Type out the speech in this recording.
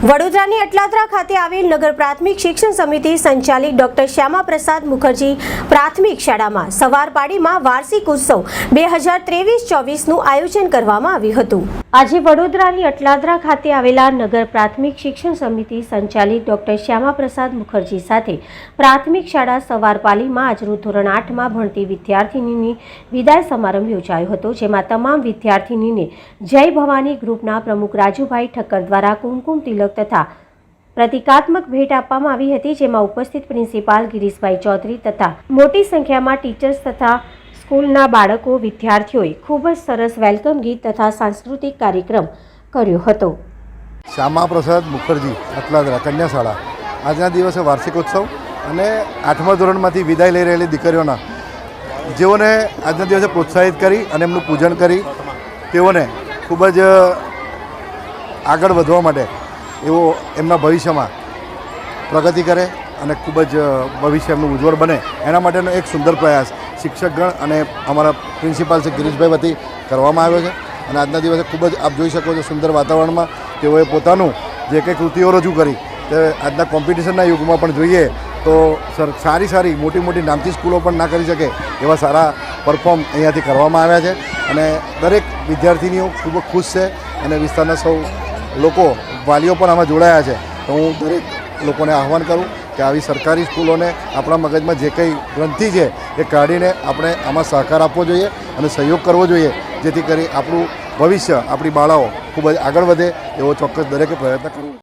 વડોદરાની અટલાદરા ખાતે આવેલ નગર પ્રાથમિક શિક્ષણ સમિતિ સંચાલિત ડોક્ટર શ્યામા પ્રસાદ મુખર્જી પ્રાથમિક શાળામાં સવાર પાડીમાં વાર્ષિક ઉત્સવ બે હજાર ત્રેવીસ ચોવીસનું આયોજન કરવામાં આવ્યું હતું. આજે વડોદરાની અટલાદરા ખાતે આવેલા નગર પ્રાથમિક શિક્ષણ સમિતિ સંચાલિત ડોક્ટર શ્યામા પ્રસાદ મુખર્જી સાથે પ્રાથમિક શાળા સવારપાલીમાં આજનું ધોરણ આઠમાં ભણતી વિદ્યાર્થિનીની વિદાય સમારંભ યોજાયો હતો, જેમાં તમામ વિદ્યાર્થિનીને જય ભવાની ગ્રુપના પ્રમુખ રાજુભાઈ ઠક્કર દ્વારા કુમકુમ તિલક તથા પ્રતિકાત્મક ભેટ આપવામાં આવી હતી, જેમાં ઉપસ્થિત પ્રિન્સિપાલ ગિરીશભાઈ ચૌધરી તથા મોટી સંખ્યામાં ટીચર્સ તથા સ્કૂલના બાળકો, વિદ્યાર્થીઓએ ખૂબ જ સરસ વેલકમ ગીત તથા સાંસ્કૃતિક કાર્યક્રમ કર્યો હતો. શ્યામાપ્રસાદ મુખર્જી, અટલાદરા કન્યા શાળા આજના દિવસે વાર્ષિકોત્સવ અને આઠમા ધોરણમાંથી વિદાય લઈ રહેલી દીકરીઓના જેઓને આજના દિવસે પ્રોત્સાહિત કરી અને એમનું પૂજન કરી, તેઓને ખૂબ જ આગળ વધવા માટે એવો એમના ભવિષ્યમાં પ્રગતિ કરે અને ખૂબ જ ભવિષ્ય એમનું ઉજ્જવળ બને. એના માટેનો એક સુંદર પ્રયાસ શિક્ષકગણ અને અમારા પ્રિન્સિપાલ શ્રી ગિરીશભાઈ વતી કરવામાં આવ્યો છે. અને આજના દિવસે ખૂબ જ આપ જોઈ શકો છો સુંદર વાતાવરણમાં તેઓએ પોતાનું જે કંઈ કૃતિઓ રજૂ કરી તે આજના કોમ્પિટિશનના યુગમાં પણ જોઈએ તો સર, સારી સારી મોટી મોટી નામથી સ્કૂલો પણ ના કરી શકે એવા સારા પરફોર્મ અહીંયાથી કરવામાં આવ્યા છે. અને દરેક વિદ્યાર્થીનીઓ ખૂબ ખુશ છે અને વિસ્તારના સૌ લોકો વાલીઓ પણ આમાં જોડાયા છે. તો હું દરેક લોકોને આહવાન કરું કે આવી સરકારી સ્કૂલોને આપણા મગજમાં જે કંઈ ગ્રંથિ છે એ કાઢીને આપણે આમાં સહકાર આપવો જોઈએ અને સહયોગ કરવો જોઈએ, જેથી કરી આપણું ભવિષ્ય, આપણી બાળાઓ ખૂબ જ આગળ વધે એવો ચોક્કસ દરેકે પ્રયત્ન કરવો